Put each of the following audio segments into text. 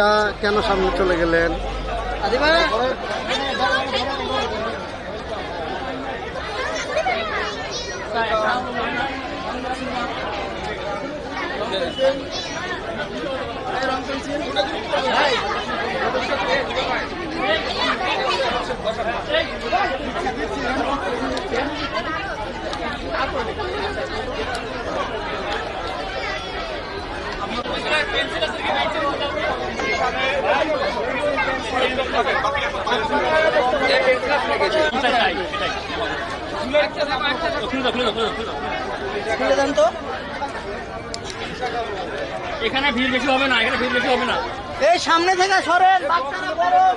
ভাইয়া কেন সামনে চলে গেলেন? এখানে ভিড় বেশি হবে না এখানে ভিড় বেশি হবে না। এই সামনে থেকে সরেন বাচ্চারা গরম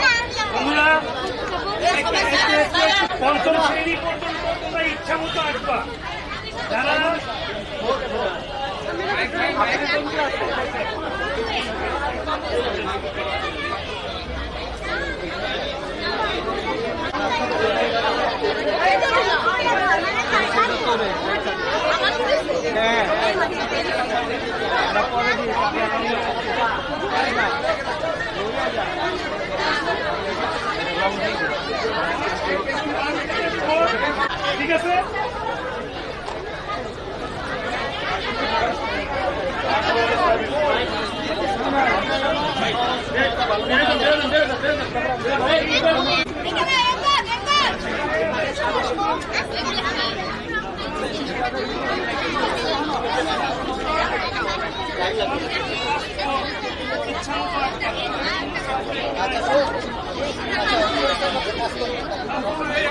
বন্ধুরা পঞ্চম শ্রেণি পর্যন্ত তোমরা ইচ্ছা মতো যারা ঠিক আছে পিছনে পরে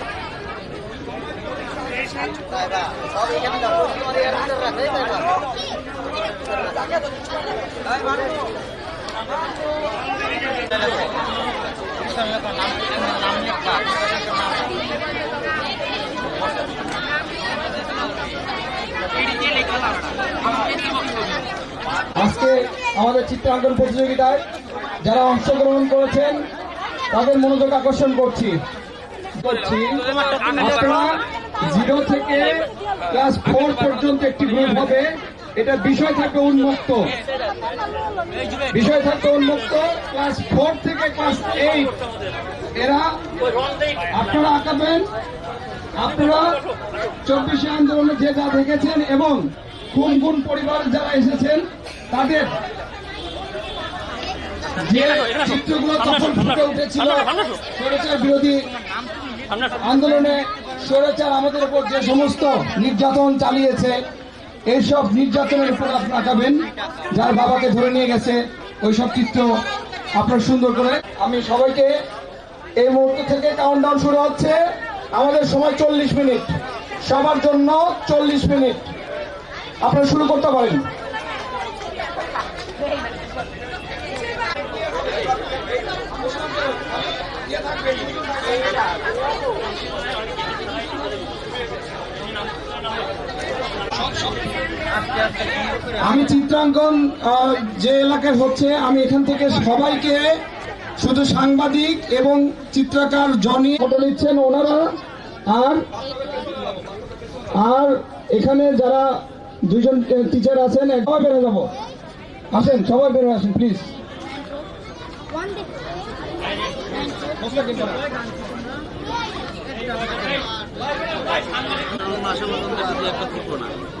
আজকে আমাদের চিত্রাঙ্কন প্রতিযোগিতায় যারা অংশগ্রহণ করেছেন তাদের মনোযোগ আকর্ষণ করছি। করছি। আপনারা জিরো থেকে ক্লাস ফোর পর্যন্ত একটি গ্রুপ হবে। এটা বিষয় থাকবে উন্মুক্ত। বিষয় থাকবে উন্মুক্ত। ক্লাস ফোর থেকে ক্লাস এইট। এরা আপনারা আঁকাবেন। আপনারা চব্বিশে আন্দোলনে যে যা দেখেছেন এবং কোন কোন পরিবার যারা এসেছেন তাদের যে চিত্রগুলো তখন ফুটে উঠেছিল বিরোধী আন্দোলনে স্বৈরাচার আমাদের উপর যে সমস্ত নির্যাতন চালিয়েছে, এইসব নির্যাতনের উপর আপনি আঁকাবেন যার বাবাকে ধরে নিয়ে গেছে ওইসব চিত্র আপনার সুন্দর করে। আমি সবাইকে এই মুহূর্ত থেকে কাউন্টডাউন শুরু হচ্ছে। আমাদের সময় চল্লিশ মিনিট। সবার জন্য চল্লিশ মিনিট। আপনারা শুরু করতে পারেন। আমি চিত্রাঙ্কন যে এলাকায় হচ্ছে আমি এখান থেকে সবাইকে শুধু সাংবাদিক এবং চিত্রকার জনি ফটো নিচ্ছেন ওনারা আর আর এখানে যারা দুজন টিচার আছেন সবাই বেরো যাব আসেন সবাই বেরো আসেন প্লিজ মাসের মতন তো আজকে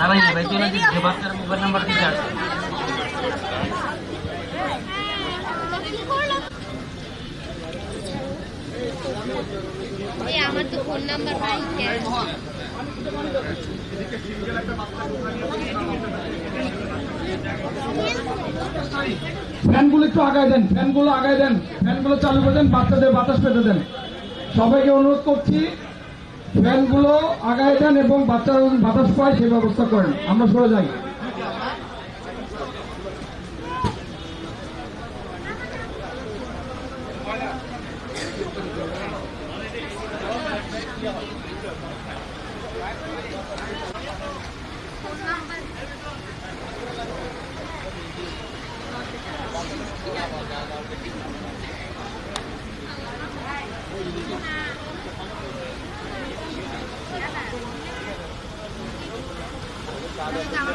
না ভাই ভাই চলে যে বাচ্চার মোবাইল নাম্বার দিতে আসে আমার তো ফোন নাম্বার ফ্যানগুলো একটু আগায় দেন ফ্যানগুলো আগায় দেন ফ্যানগুলো চালু করে দেন বাচ্চাদের বাতাস পেতে দেন। সবাইকে অনুরোধ করছি ফ্যানগুলো আগায় দেন এবং বাচ্চারা বাতাস পায় সেই ব্যবস্থা করেন। আমরা সরে যাই। এমন 就这样。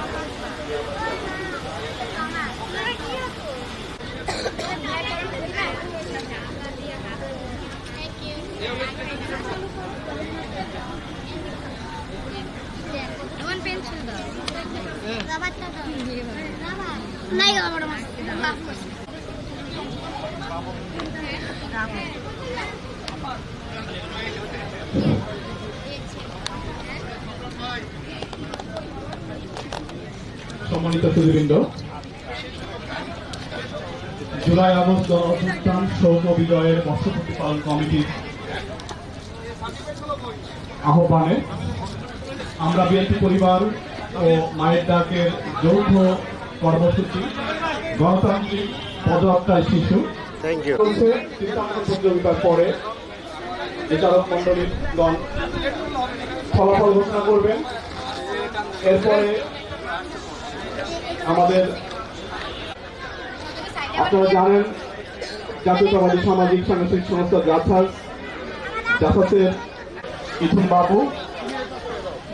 সম্মানিত জুলাই আগস্ট গণঅভ্যুত্থান সৌম বিজয়ের বর্ষপূর্তি পালন কমিটির আহ্বানে আমরা বিএনপি পরিবার ও মায়ের ডাকের যৌথ কর্মসূচি গণতান্ত্রিক পদযাত্রায় শিশু। প্রতিযোগিতার পরে বিচারক মন্ডলীর গণ ফলাফল ঘোষণা করবেন। এরপরে আমাদের আপনারা জানেন জাতীয়তাবাদী সামাজিক সাংস্কৃতিক সংস্থা জাথাস জাথাসের ইথুন বাবু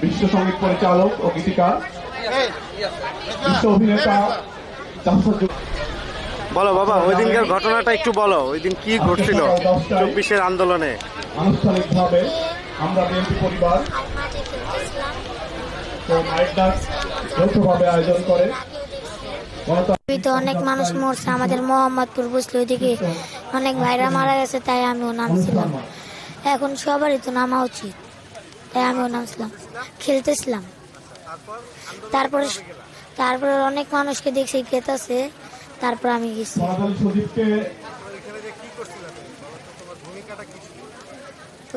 বিশ্ব সংগীত পরিচালক ও গীতিকার বিশ্ব অভিনেতা বলো বাবা ওই দিনকার ঘটনাটা একটু বলো ওই দিন কি ঘটছিল চব্বিশের আন্দোলনে? আনুষ্ঠানিকভাবে আমরা বিএনপি পরিবার তো মাইক ডাক যৌথভাবে আয়োজন করে। তো অনেক মানুষ মরছে আমাদের মোহাম্মদপুর বুঝলো ওইদিকে অনেক ভাইরা মারা গেছে তাই আমিও নামছিলাম। এখন সবারই তো নামা উচিত তাই আমিও নামছিলাম খেলতেছিলাম। তারপরে তারপরে অনেক মানুষকে দেখছি খেতেছে তারপর আমি গেছি।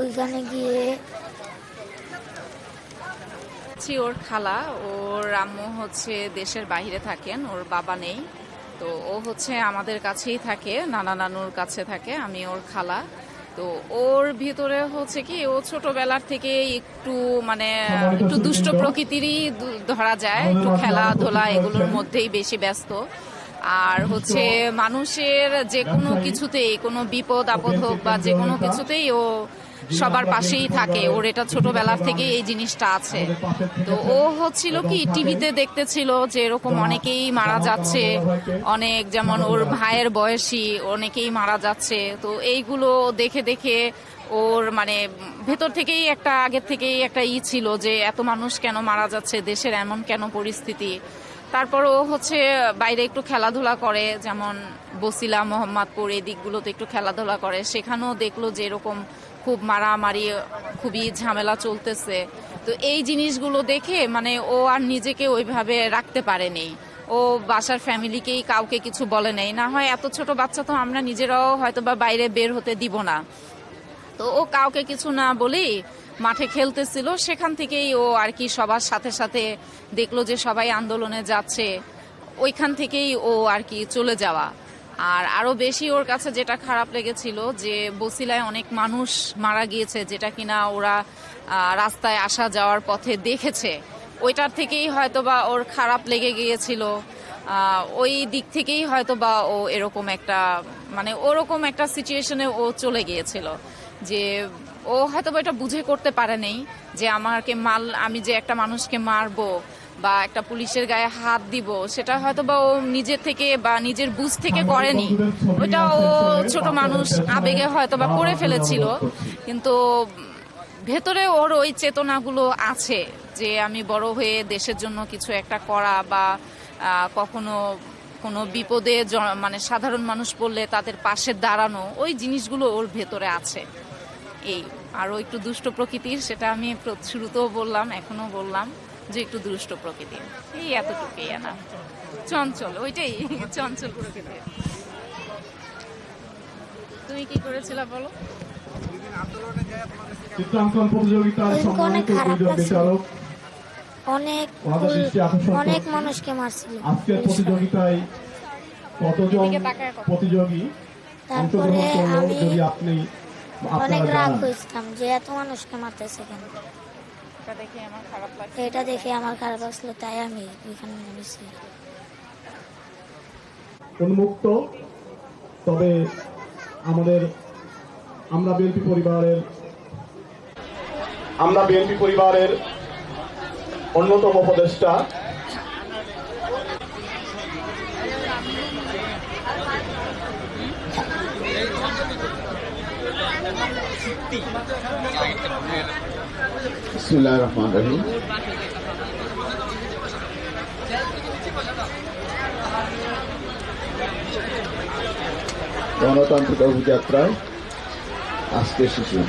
ওইখানে গিয়ে হচ্ছে ওর খালা ওর আম্মু হচ্ছে দেশের বাইরে থাকেন ওর বাবা নেই। তো ও হচ্ছে আমাদের কাছেই থাকে নানা নানুর কাছে থাকে আমি ওর খালা। তো ওর ভিতরে হচ্ছে কি ও ছোটবেলার থেকে একটু মানে একটু দুষ্ট প্রকৃতিরই ধরা যায় একটু খেলাধুলা এগুলোর মধ্যেই বেশি ব্যস্ত। আর হচ্ছে মানুষের যে কোনো কিছুতেই কোনো বিপদ আপদ হোক বা যে কোনো কিছুতেই ও সবার পাশেই থাকে। ওর এটা ছোটবেলার থেকে এই জিনিসটা আছে। তো ও হচ্ছিল কি, টিভিতে দেখতেছিল যে এরকম অনেকেই মারা যাচ্ছে। অনেক যেমন ওর ভাইয়ের বয়সী, অনেকেই মারা যাচ্ছে। তো এইগুলো দেখে দেখে ওর মানে ভেতর থেকেই একটা, আগের থেকেই একটা ই ছিল যে এত মানুষ কেন মারা যাচ্ছে, দেশের এমন কেন পরিস্থিতি। তারপর ও হচ্ছে বাইরে একটু খেলাধুলা করে, যেমন বসিলা মোহাম্মদপুর, এই দিকগুলোতে একটু খেলাধুলা করে। সেখানেও দেখল যে এরকম খুব মারামারি, খুবই ঝামেলা চলতেছে। তো এই জিনিসগুলো দেখে মানে ও আর নিজেকে ওইভাবে রাখতে পারেনি। ও বাসার ফ্যামিলিকেই কাউকে কিছু বলে নেই। না হয় এত ছোট বাচ্চা তো আমরা নিজেরাও হয়তো বা বাইরে বের হতে দিব না। তো ও কাউকে কিছু না বলেই মাঠে খেলতেছিল। সেখান থেকেই ও আর কি সবার সাথে সাথে দেখল যে সবাই আন্দোলনে যাচ্ছে। ওইখান থেকেই ও আর কি চলে যাওয়া। আর আরও বেশি ওর কাছে যেটা খারাপ লেগেছিল যে বসিলায় অনেক মানুষ মারা গিয়েছে যেটা কিনা ওরা রাস্তায় আসা যাওয়ার পথে দেখেছে। ওইটার থেকেই হয়তো বা ওর খারাপ লেগে গিয়েছিল। ওই দিক থেকেই হয়তো বা ও এরকম একটা মানে ওরকম একটা সিচুয়েশনে ও চলে গিয়েছিল। যে ও হয়তো বা এটা বুঝে করতে পারে নেই যে আমাকে মাল, আমি যে একটা মানুষকে মারবো বা একটা পুলিশের গায়ে হাত দিব সেটা হয়তো বা ও নিজের থেকে বা নিজের বুঝ থেকে করেনি। ওইটা ও ছোট মানুষ আবেগে হয়তো বা করে ফেলেছিল। কিন্তু ভেতরে ওর ওই চেতনাগুলো আছে যে আমি বড় হয়ে দেশের জন্য কিছু একটা করা বা কখনো কোনো বিপদে মানে সাধারণ মানুষ পড়লে তাদের পাশে দাঁড়ানো ওই জিনিসগুলো ওর ভেতরে আছে। এই আরও একটু দুষ্ট প্রকৃতির সেটা আমি শুরুতেও বললাম এখনও বললাম। যে একটু দুষ্ট প্রকৃতির এই এতটুকুই না চঞ্চল ওইটাই চঞ্চল প্রকৃতির তুমি কি করেছিলা বলো? অনেক অনেক মানুষকে মারছিল। আজকের প্রতিযোগিতায় কতজন। প্রতিযোগী তারপরে আমি অনেক রাগ হয়েছিলাম যে এত মানুষকে মারতেছে কেন? এটা দেখে আমার খারাপ লাগছে। এটা দেখে আমার খারাপ লাগছিল তাই আমি ওইখানে নেমেছি উন্মুক্ত তবে আমাদের আমরা বিএনপি পরিবারের আমরা বিএনপি পরিবারের অন্যতম উপদেষ্টা। বিসমিল্লাহির রহমানির রহিম। গণতান্ত্রিক অভিযাত্রায় আজকে শিশু।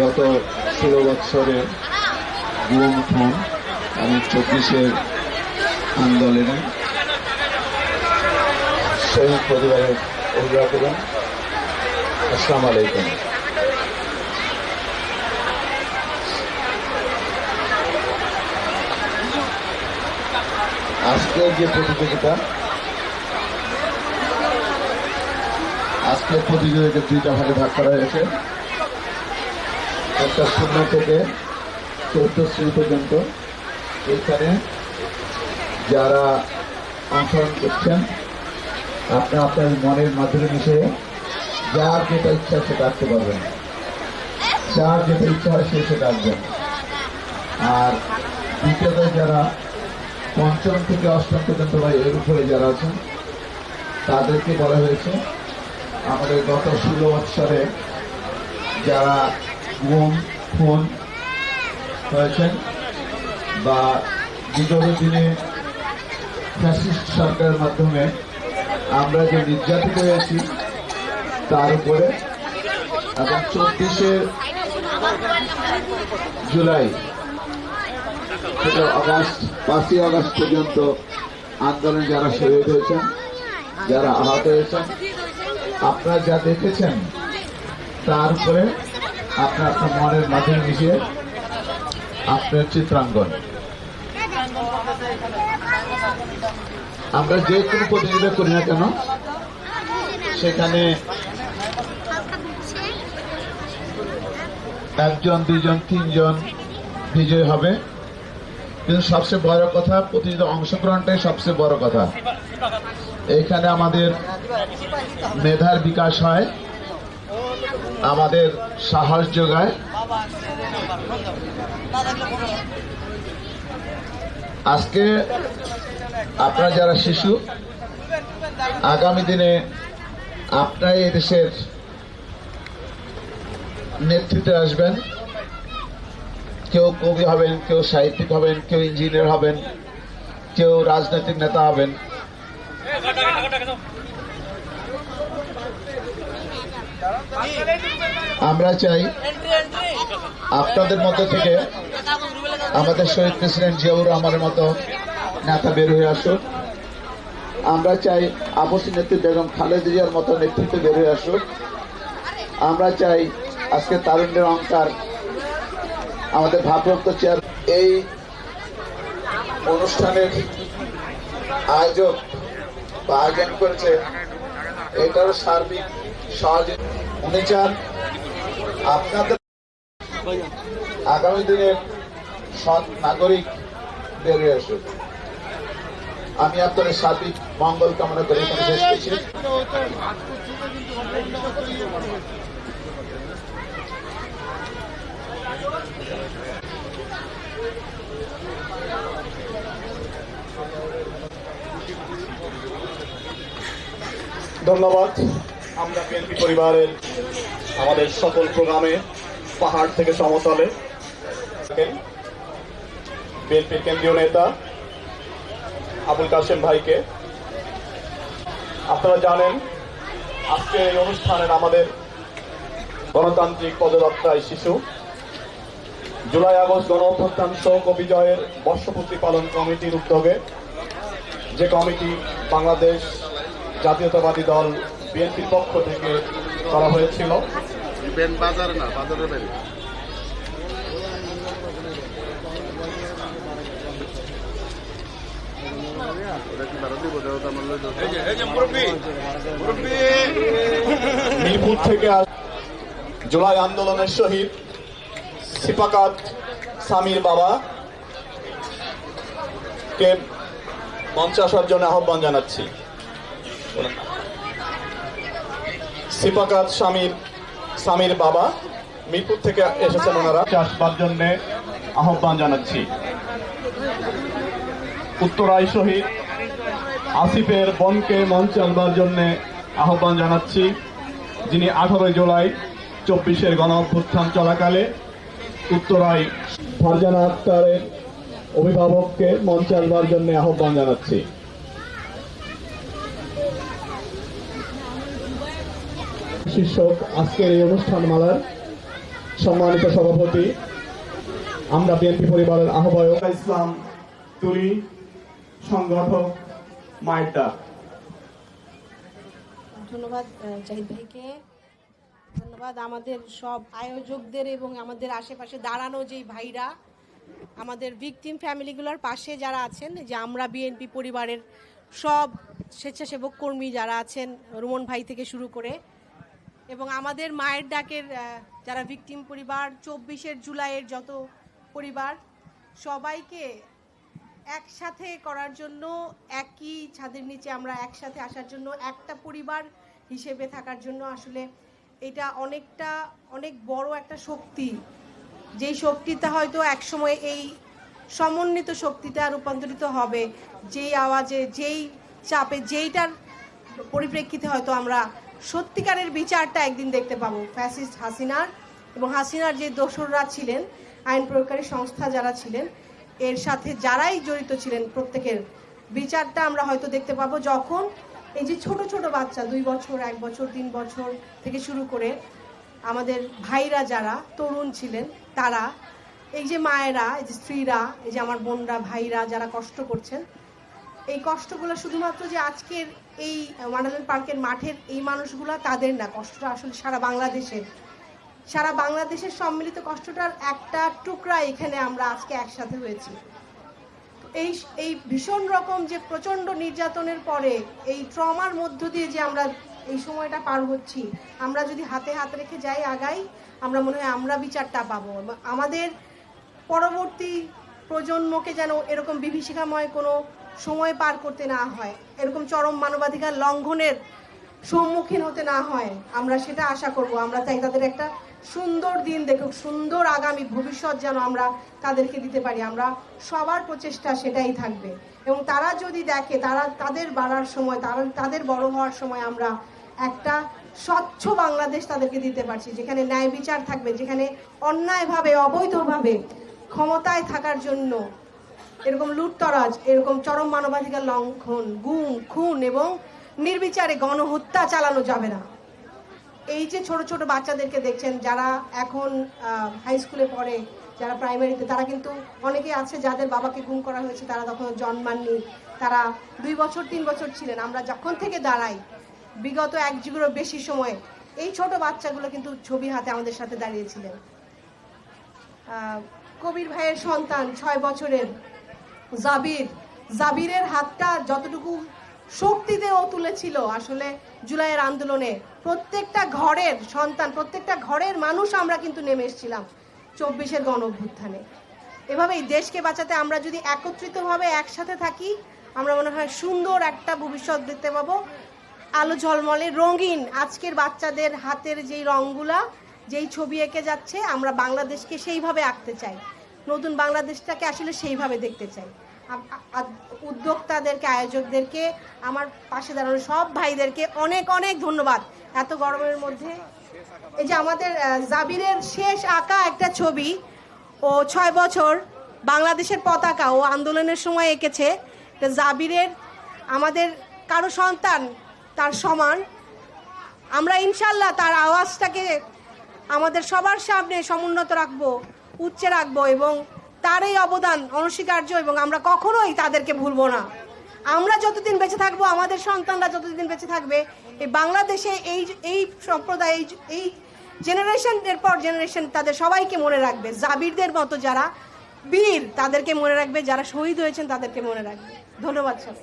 গত ষোলো বৎসরে গুম এবং চব্বিশের আন্দোলনে শহীদ পরিবারের অভিভাবক আসসালামু আলাইকুম। আজকের যে প্রতিযোগিতা? আজকের প্রতিযোগিতা দুইটা ভাগে ভাগ করা হয়েছে। একটা শূন্য থেকে চৌদ্দ শ্রেণি পর্যন্ত। এখানে যারা অংশগ্রহণ করছেন আপনি আপনার মনের মাধ্যমে মিশে যার যেটা ইচ্ছা সেটা আঁকতে পারবেন। যার যেটা ইচ্ছা হয় সে সেটা আঁকবেন। আর দ্বিতীয়ত যারা পঞ্চম থেকে অষ্টম পর্যন্ত বা এর উপরে যারা আছেন, তাদেরকে বলা হয়েছে, আমাদের গত ষোলো বৎসরে যারা গুম, খুন হয়েছেন বা বিগত দিনে ফ্যাসিস্ট সরকারের মাধ্যমে আমরা যে নির্যাতিত হয়েছি, তার উপরে এবং চব্বিশে জুলাই থেকে আগস্ট, পাঁচই আগস্ট পর্যন্ত আন্দোলনে যারা শহীদ হয়েছেন, যারা আহত হয়েছেন, আপনারা যা দেখেছেন, তার উপরে আপনার আপনার মনের মাঝে মিশিয়ে আপনার চিত্রাঙ্কন আমরা যে কোনো প্রতিযোগিতা করি না কেন, সেখানে একজন, দুইজন, তিনজন বিজয় হবে। কিন্তু সবচেয়ে বড় কথা, প্রতিযোগিতা অংশগ্রহণটাই সবচেয়ে বড় কথা। এখানে আমাদের মেধার বিকাশ হয়, আমাদের সাহস যোগায়। আজকে আপনারা যারা শিশু, আগামী দিনে আপনারাই দেশের নেতৃত্বে আসবেন। কেউ কবি হবেন, কেউ সাহিত্যিক হবেন, কেউ ইঞ্জিনিয়ার হবেন, কেউ রাজনৈতিক নেতা হবেন। আমরা চাই আপনাদের মধ্যে থেকে আমাদের শহীদ প্রেসিডেন্ট জিয়াউর রহমানের মতো নেতা বের হয়ে আসুক। আমরা চাই আপসী নেত্রী বেগম খালেদা জিয়ার মতো নেতৃত্ব বের হয়ে আসুক। আমরা চাই আজকে তারুণ্যের অঙ্কার আমাদের ভারপ্রাপ্ত চেয়ার এই অনুষ্ঠানের আয়োজক বা আয়োজন করেছে, এটারও সার্বিক সহযোগ উনি চান আপনাদের আগামী দিনের সৎ নাগরিক বেরিয়ে আসুক। আমি আপনাদের সার্বিক মঙ্গল কামনা করে। শেষ করছি। ধন্যবাদ। আমরা বিএনপি পরিবারের আমাদের সকল প্রোগ্রামে পাহাড় থেকে সমতলে বিএনপির কেন্দ্রীয় নেতা আবুল কাশেম ভাইকে। আপনারা জানেন আজকে এই অনুষ্ঠানের আমাদের গণতান্ত্রিক পদযাত্রায় শিশু। জুলাই আগস্ট গণ অভ্যুত্থান শোক বিজয়ের বর্ষপূর্তি পালন কমিটির উদ্যোগে যে কমিটি বাংলাদেশ জাতীয়তাবাদী দল বিএনপির পক্ষ থেকে করা হয়েছিল। মিরপুর থেকে জুলাই আন্দোলনের শহীদ সিপাকাত সামির বাবা। কে মঞ্চে আসার জন্য আহ্বান জানাচ্ছি। সিপাকাত স্বামীর স্বামীর বাবা মিরপুর থেকে এসেছেন ওনারা। আসবার জন্য আহ্বান জানাচ্ছি। উত্তরায় শহীদ আসিফের বনকে মঞ্চে আনবার জন্য আহ্বান জানাচ্ছি। যিনি আঠারোই জুলাই চব্বিশের গণ অভ্যুত্থান চলাকালে উত্তরায় ফারজানা আক্তারের অভিভাবককে মঞ্চে আনবার জন্য আহ্বান জানাচ্ছি। শীর্ষক আজকের এই অনুষ্ঠান মালার সম্মানিত সভাপতি আমরা বিএনপি পরিবারের আহ্বায়ক ইসলাম তুরি সংগঠক মায়ের ধন্যবাদ জাহিদ ভাইকে। ধন্যবাদ আমাদের সব আয়োজকদের এবং আমাদের আশেপাশে দাঁড়ানো যেই ভাইরা আমাদের ভিকটিম ফ্যামিলিগুলোর পাশে যারা আছেন যে আমরা বিএনপি পরিবারের সব স্বেচ্ছাসেবক কর্মী যারা আছেন রুমন ভাই থেকে শুরু করে এবং আমাদের মায়ের ডাকের যারা ভিকটিম পরিবার, চব্বিশের জুলাইয়ের যত পরিবার, সবাইকে একসাথে করার জন্য, একই ছাদের নিচে আমরা একসাথে আসার জন্য, একটা পরিবার হিসেবে থাকার জন্য আসলে এটা অনেকটা, অনেক বড় একটা শক্তি। যেই শক্তিটা হয়তো একসময় এই সমন্বিত শক্তিটা রূপান্তরিত হবে, যেই আওয়াজে, যেই চাপে, যেইটার পরিপ্রেক্ষিতে হয়তো আমরা সত্যিকারের বিচারটা একদিন দেখতে পাবো, ফ্যাসিস্ট হাসিনার এবং হাসিনার যে দোসররা ছিলেন, আইন প্রয়োগকারী সংস্থা যারা ছিলেন, এর সাথে যারাই জড়িত ছিলেন প্রত্যেকের, বিচারটা আমরা হয়তো দেখতে পাবো যখন এই যে ছোট ছোট বাচ্চা, দুই বছর, এক বছর, তিন বছর থেকে শুরু করে আমাদের ভাইরা যারা, তরুণ ছিলেন, তারা, এই যে মায়েরা, এই যে স্ত্রীরা, এই যে আমার বোনরা, ভাইরা যারা কষ্ট করছেন এই কষ্টগুলো শুধুমাত্র যে আজকের এই ওয়ান্ডারল্যান্ড পার্কের মাঠের এই মানুষগুলো, তাদের না। কষ্টটা আসলে সারা বাংলাদেশের। সারা বাংলাদেশের সম্মিলিত কষ্টটার একটা টুকরা এখানে আমরা আজকে একসাথে হয়েছি। এই এই ভীষণ রকম যে প্রচণ্ড নির্যাতনের পরে, এই ট্রমার মধ্য দিয়ে যে আমরা এই সময়টা পার হচ্ছি, আমরা যদি হাতে হাত রেখে যাই আগাই, আমরা মনে হয় আমরা বিচারটা পাবো। আমাদের পরবর্তী প্রজন্মকে যেন এরকম বিভীষিকাময় কোনো সময় পার করতে না হয়। এরকম চরম মানবাধিকার লঙ্ঘনের সম্মুখীন হতে না হয়। আমরা সেটা আশা করব। আমরা চাই তাদের একটা সুন্দর দিন দেখুক, সুন্দর আগামী ভবিষ্যৎ যেন আমরা তাদেরকে দিতে পারি। আমরা সবার প্রচেষ্টা সেটাই থাকবে। এবং তারা যদি দেখে, তারা তাদের বাড়ার সময়, তারা তাদের বড় হওয়ার সময় আমরা একটা স্বচ্ছ বাংলাদেশ তাদেরকে দিতে পারছি, যেখানে ন্যায় বিচার থাকবে, যেখানে অন্যায়ভাবে, অবৈধভাবে ক্ষমতায় থাকার জন্য এরকম লুটতরাজ, এরকম চরম মানবাধিকার লঙ্ঘন, গুম, খুন এবং নির্বিচারে গণহত্যা চালানো যাবে না। এই যে ছোট ছোট বাচ্চাদেরকে দেখছেন, যারা এখন হাই স্কুলে পড়ে, যারা প্রাইমারিতে তারা কিন্তু অনেকে আছে যাদের বাবাকে গুম করা হয়েছে, তারা তখন জন্মাননি। তারা দুই বছর, তিন বছর ছিলেন। আমরা যখন থেকে দাঁড়াই, বিগত এক যুগেরও বেশি সময়, এই ছোট বাচ্চাগুলো কিন্তু ছবি হাতে আমাদের সাথে দাঁড়িয়েছিলেন। কবির ভাইয়ের সন্তান, ছয় বছরের জাবির। জাবিরের হাতটা যতটুকু শক্তিতে ও তুলেছিল আসলে জুলাইয়ের আন্দোলনে, প্রত্যেকটা ঘরের সন্তান, প্রত্যেকটা ঘরের মানুষ আমরা কিন্তু নেমে এসেছিলাম চব্বিশের গণ অভ্যুত্থানে এভাবেই দেশকে বাঁচাতে আমরা যদি একত্রিতভাবে একসাথে থাকি, আমরা মনে হয় সুন্দর একটা ভবিষ্যৎ দেখতে পাবো। আলো ঝলমলে রঙিন আজকের বাচ্চাদের হাতের যেই রঙগুলা, যেই ছবি এঁকে যাচ্ছে, আমরা বাংলাদেশকে সেইভাবে আঁকতে চাই। নতুন বাংলাদেশটাকে আসলে সেইভাবে দেখতে চাই। উদ্যোক্তাদেরকে, আয়োজকদেরকে, আমার পাশে দাঁড়ানো সব ভাইদেরকে অনেক অনেক ধন্যবাদ। এত গরমের মধ্যে। এই যে আমাদের জাবিরের শেষ আঁকা একটা ছবি, ও ছয় বছর বাংলাদেশের পতাকা ও আন্দোলনের সময় এঁকেছে। জাবিরের, আমাদের কারও সন্তান, তার সমান। আমরা ইনশাল্লাহ তার আওয়াজটাকে আমাদের সবার সামনে সমুন্নত রাখব, উচ্চে রাখব এবং তার এই অবদান অনস্বীকার্য এবং আমরা কখনোই তাদেরকে ভুলবো না। আমরা যতদিন বেঁচে থাকব আমাদের সন্তানরা যতদিন বেঁচে থাকবে এই বাংলাদেশে এই এই সম্প্রদায় এই এই জেনারেশনের পর জেনারেশন তাদের সবাইকে মনে রাখবে। জাবিরদের মতো যারা বীর তাদেরকে মনে রাখবে যারা শহীদ হয়েছেন তাদেরকে মনে রাখবে। ধন্যবাদ মিনিট।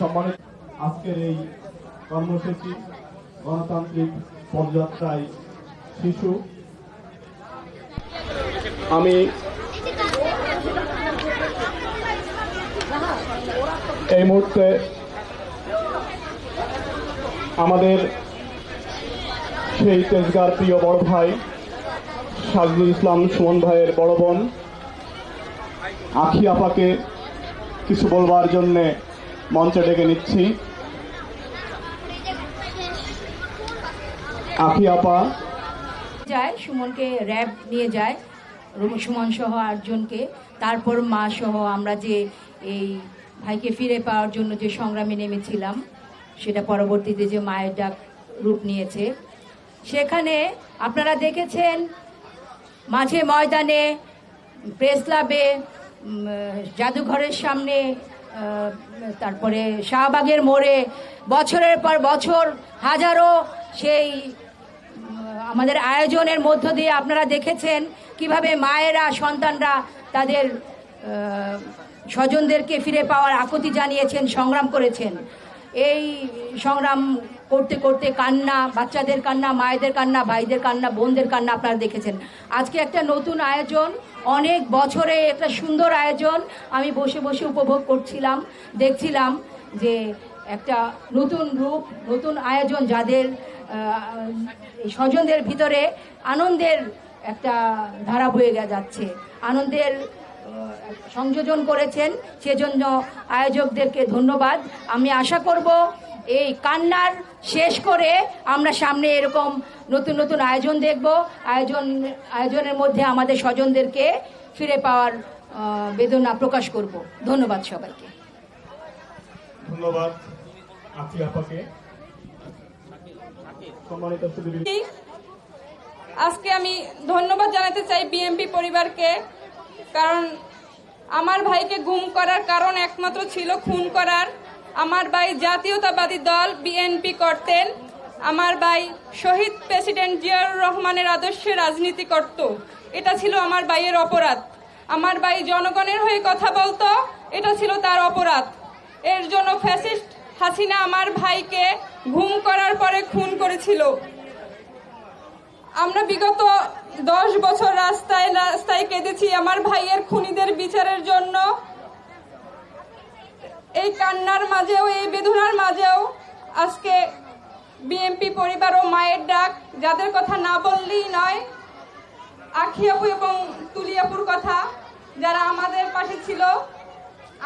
সম্মানিত আজকের এই কর্মসূচি গণতান্ত্রিক পদযাত্রায় শিশু। আমি এই মুহূর্তে আমাদের সেই তেজগার প্রিয় বড় ভাই সাজদুল ইসলাম সুমন ভাইয়ের বড় বোন। আখি আপাকে কিছু বলবার জন্যে মঞ্চে ডেকে নিচ্ছি। আখি আপা। যায়, সুমনকে র্যাব নিয়ে যায় সুমন সহ আটজনকে। তারপর মা সহ আমরা যে এই ভাইকে ফিরে পাওয়ার জন্য যে সংগ্রামে নেমেছিলাম, সেটা পরবর্তীতে যে মায়ের ডাক রূপ নিয়েছে। সেখানে আপনারা দেখেছেন, মাঝে ময়দানে প্রেস ক্লাবে জাদুঘরের সামনে তারপরে শাহবাগের মোড়ে, বছরের পর বছর হাজারো সেই আমাদের আয়োজনের মধ্য দিয়ে আপনারা দেখেছেন কীভাবে মায়েরা, সন্তানরা তাদের স্বজনদেরকে ফিরে পাওয়ার আকুতি জানিয়েছেন, সংগ্রাম করেছেন। এই সংগ্রাম করতে করতে কান্না, বাচ্চাদের কান্না, মায়েদের কান্না, ভাইদের কান্না, বোনদের কান্না আপনারা দেখেছেন। আজকে একটা নতুন আয়োজন, অনেক বছরে একটা সুন্দর আয়োজন আমি বসে বসে উপভোগ করছিলাম, দেখছিলাম যে একটা নতুন রূপ, নতুন আয়োজন যাদের স্বজনদের ভিতরে আনন্দের একটা ধারা বয়ে যাচ্ছে। আনন্দের সংযোজন করেছেন, সেজন্য আয়োজকদেরকে ধন্যবাদ। আমি আশা করব এই কান্নার শেষ করে আমরা সামনে এরকম নতুন নতুন আয়োজন দেখব। আয়োজন, আয়োজনের মধ্যে আমাদের স্বজনদেরকে ফিরে পাওয়ার বেদনা প্রকাশ করব। ধন্যবাদ সবাইকে। ধন্যবাদ। আজকে আমি ধন্যবাদ জানাতে চাই বিএমপি পরিবারকে, কারণ আমার ভাইকে গুম করার কারণ একমাত্র ছিল খুন করার। আমার ভাই জাতীয়তাবাদী দল বিএনপি করতেন। আমার ভাই শহীদ প্রেসিডেন্ট জিয়াউর রহমানের আদর্শে রাজনীতি করত। এটা ছিল আমার ভাইয়ের অপরাধ। আমার ভাই জনগণের হয়ে কথা বলতো, এটা ছিল তার অপরাধ। এর জন্য ফ্যাসিস্ট হাসিনা আমার ভাইকে ঘুম করার পরে খুন করেছিল। আমরা বিগত দশ বছর রাস্তায় রাস্তায় কেঁদেছি আমার ভাইয়ের খুনিদের বিচারের জন্য। এই কান্নার মাঝেও, এই বেদনার মাঝেও আজকে বিএমপি পরিবার ও মায়ের ডাক, যাদের কথা না বললেই নয়, আখিয়াপু এবং তুলিয়াপুর কথা যারা আমাদের পাশে ছিল,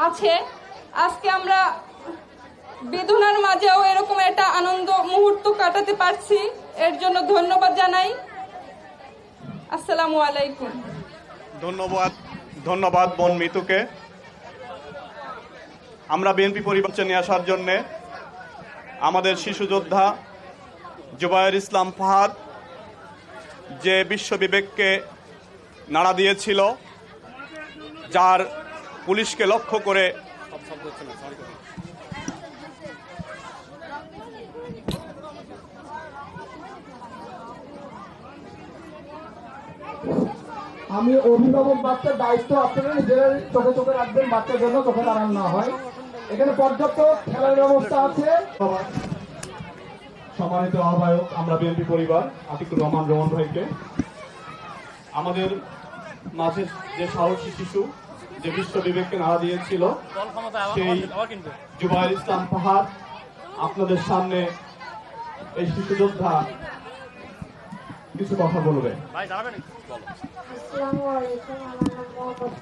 আছে। আজকে আমরা বেদনার মাঝেও এরকম একটা আনন্দ মুহূর্ত কাটাতে পারছি। এর জন্য ধন্যবাদ জানাই। আসসালামু আলাইকুম। ধন্যবাদ ধন্যবাদ বোন মিতুকে। আমরা বিএনপি পরিবর্তন নিয়ে আসার জন্যে আমাদের শিশু যোদ্ধা জুবায়ের ইসলাম ফাহাদ যে বিশ্ব বিবেককে নাড়া দিয়েছিল, যার পুলিশকে লক্ষ্য করে শব্দ হচ্ছে না সরি আমি অভিভাবক বাচ্চার দায়িত্ব আপনারা নিজেরাই চোখে চোখে রাখবেন, বাচ্চার জন্য চোখে দাঁড়ান না হয়। এখানে পর্যাপ্ত খেলার ব্যবস্থা আছে। সম্মানিত আহ্বায়ক, আমরা বিএনপি পরিবার, আতিকুর রহমান রহমান ভাইকে। আমাদের মাঝে যে সাহসী শিশু, যে বিশ্ব বিবেককে নাড়া দিয়েছিল, সেই জুবাইর ইসলাম পাহাড় আপনাদের সামনে এই শিশু যোদ্ধা কিছু কথা বলবে ভাই দাঁড়াবেন বলো। আসসালামু আলাইকুম আমার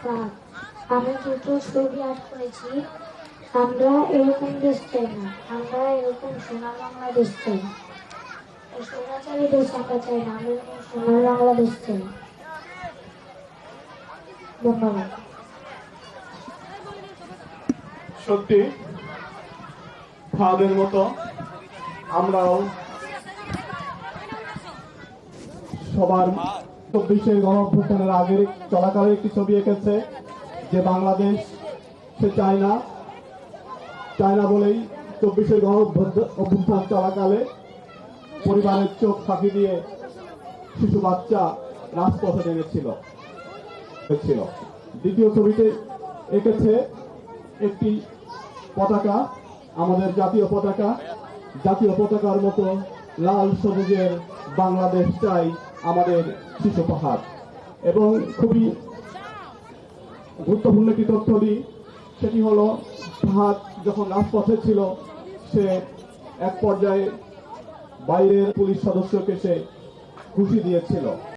নাম আমি দুটো ছবি আর্ট করেছি। আমরা এরকম দেশ চাই না। আমরা এরকম সোনার বাংলাদেশ চাই। এই সোনাচারী দেশ আমরা চাই না। আমরা এরকম সোনার বাংলাদেশ চাই। ধন্যবাদ। সত্যি ফাদের মতো আমরাও সবার চব্বিশে গণঅভ্যুত্থানের আগের চলাকালে একটি ছবি এঁকেছে যে বাংলাদেশ, সে চায় না চায় না বলেই চব্বিশের গণ অভ্যুত্থান চলাকালে পরিবারের চোখ ফাঁকি দিয়ে শিশু বাচ্চা রাজপথে নেমেছিল হয়েছিল দ্বিতীয় ছবিতে এঁকেছে একটি পতাকা, আমাদের জাতীয় পতাকা। জাতীয় পতাকার মতো লাল সবুজের বাংলাদেশ চাই। আমাদের শিশু পাহাড়। এবং খুবই গুরুত্বপূর্ণ একটি তথ্য দিই, সেটি হলো, পাহাড় যখন রাজপথে ছিল, সে এক পর্যায়ে বাইরের পুলিশ সদস্যকে সে খুশি দিয়েছিল।